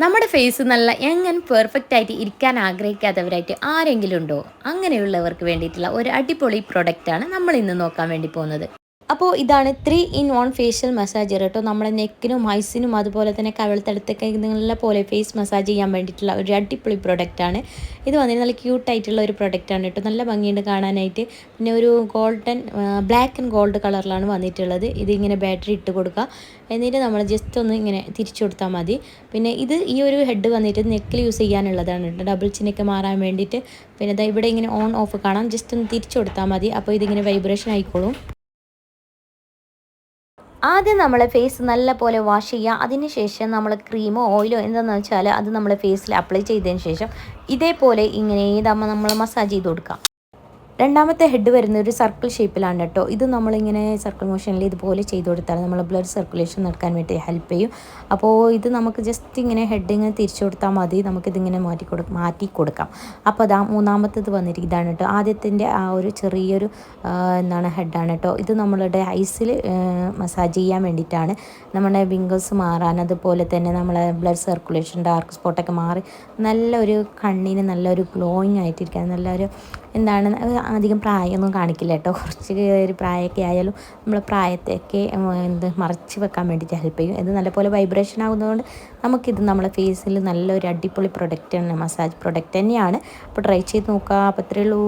നമ്മുടെ ഫേസ് നല്ല എങ്ങനെ പെർഫെക്റ്റ് ആയിട്ട് ഇരിക്കാൻ ആഗ്രഹിക്കാത്തവരായിട്ട് ആരെങ്കിലും ഉണ്ടോ? അങ്ങനെയുള്ളവർക്ക് വേണ്ടിയിട്ടുള്ള ഒരു അടിപൊളി പ്രൊഡക്റ്റാണ് നമ്മൾ ഇന്ന് നോക്കാൻ വേണ്ടി പോകുന്നത്. അപ്പോൾ ഇതാണ് three in one facial massager കേട്ടോ. നമ്മുടെ നെക്കിനും ഐസിനും അതുപോലെ തന്നെ കവിളത്തടുത്തൊക്കെ നല്ല പോലെ ഫേസ് മസാജ് ചെയ്യാൻ വേണ്ടിയിട്ടുള്ള ഒരു അടിപൊളി പ്രൊഡക്റ്റാണ് ഇത് വന്നിട്ട് നല്ല ക്യൂട്ടായിട്ടുള്ള ഒരു പ്രൊഡക്റ്റാണ് കേട്ടോ. നല്ല ഭംഗിയുണ്ട് കാണാനായിട്ട്. പിന്നെ ഒരു ഗോൾഡൻ ബ്ലാക്ക് ആൻഡ് ഗോൾഡ് കളറിലാണ് വന്നിട്ടുള്ളത്. ഇതിങ്ങനെ ബാറ്ററി ഇട്ട് കൊടുക്കുക. എന്നിട്ട് നമ്മൾ ജസ്റ്റ് ഒന്ന് ഇങ്ങനെ തിരിച്ചു കൊടുത്താൽ മതി. പിന്നെ ഇത് ഈ ഒരു ഹെഡ് വന്നിട്ട് നെക്കിൽ യൂസ് ചെയ്യാനുള്ളതാണ് കേട്ടോ. ഡബിൾ ചിനൊക്കെ മാറാൻ വേണ്ടിയിട്ട്. പിന്നെ ഇവിടെ ഇങ്ങനെ ഓൺ ഓഫ് കാണാം. ജസ്റ്റ് ഒന്ന് തിരിച്ചു കൊടുത്താൽ മതി. അപ്പോൾ ഇതിങ്ങനെ വൈബ്രേഷൻ ആയിക്കോളും. ആദ്യം നമ്മളെ ഫേസ് നല്ല പോലെ വാഷ് ചെയ്യുക അതിനുശേഷം നമ്മൾ ക്രീമോ ഓയിലോ എന്താണെന്ന് വെച്ചാൽ അത് നമ്മളെ ഫേസിൽ അപ്ലൈ ചെയ്തതിന് ശേഷം ഇതേപോലെ ഇങ്ങനെ നമ്മൾ മസാജ് ചെയ്ത് കൊടുക്കാം രണ്ടാമത്തെ ഹെഡ് വരുന്ന ഒരു സർക്കിൾ ഷേപ്പിലാണ് കേട്ടോ ഇത് നമ്മളിങ്ങനെ സർക്കിൾ മോഷനിൽ ഇതുപോലെ ചെയ്ത് കൊടുത്താൽ നമ്മൾ ബ്ലഡ് സർക്കുലേഷൻ നടക്കാൻ വേണ്ടി ഹെൽപ്പ് ചെയ്യും. അപ്പോൾ ഇത് നമുക്ക് ജസ്റ്റ് ഇങ്ങനെ ഹെഡ് ഇങ്ങനെ തിരിച്ചു കൊടുത്താൽ മതി. നമുക്കിതിങ്ങനെ മാറ്റി കൊടു മാറ്റി കൊടുക്കാം. അപ്പോൾ അതാ മൂന്നാമത്തേത് വന്നിരിക്കും ഇതാണ് കേട്ടോ ആദ്യത്തിന്റെ ആ ഒരു ചെറിയൊരു എന്താണ് ഹെഡാണ് കേട്ടോ ഇത് നമ്മളുടെ ഐസിൽ മസാജ് ചെയ്യാൻ വേണ്ടിയിട്ടാണ്. നമ്മുടെ വിങ്കിൾസ് മാറാൻ അതുപോലെ തന്നെ നമ്മളെ ബ്ലഡ് സർക്കുലേഷൻ ഡാർക്ക് സ്പോട്ടൊക്കെ മാറി നല്ലൊരു കണ്ണിന് നല്ലൊരു ഗ്ലോയിങ് ആയിട്ടിരിക്കാൻ നല്ലൊരു എന്താണ് അധികം പ്രായമൊന്നും കാണിക്കില്ല കേട്ടോ. കുറച്ച് ഒരു പ്രായമൊക്കെ ആയാലും നമ്മൾ പ്രായത്തെയൊക്കെ എന്ത് മറച്ച് വെക്കാൻ വേണ്ടിയിട്ട് ഹെൽപ്പ് ചെയ്യും. ഇത് നല്ലപോലെ വൈബ്രേഷൻ ആകുന്നതുകൊണ്ട് നമുക്കിത് നമ്മളെ ഫേസിൽ നല്ലൊരു അടിപൊളി പ്രൊഡക്റ്റ് തന്നെ മസാജ് പ്രൊഡക്റ്റ് തന്നെയാണ്. അപ്പോൾ ട്രൈ ചെയ്ത് നോക്കുക അപ്പോൾ അത്രയേ ഉള്ളൂ.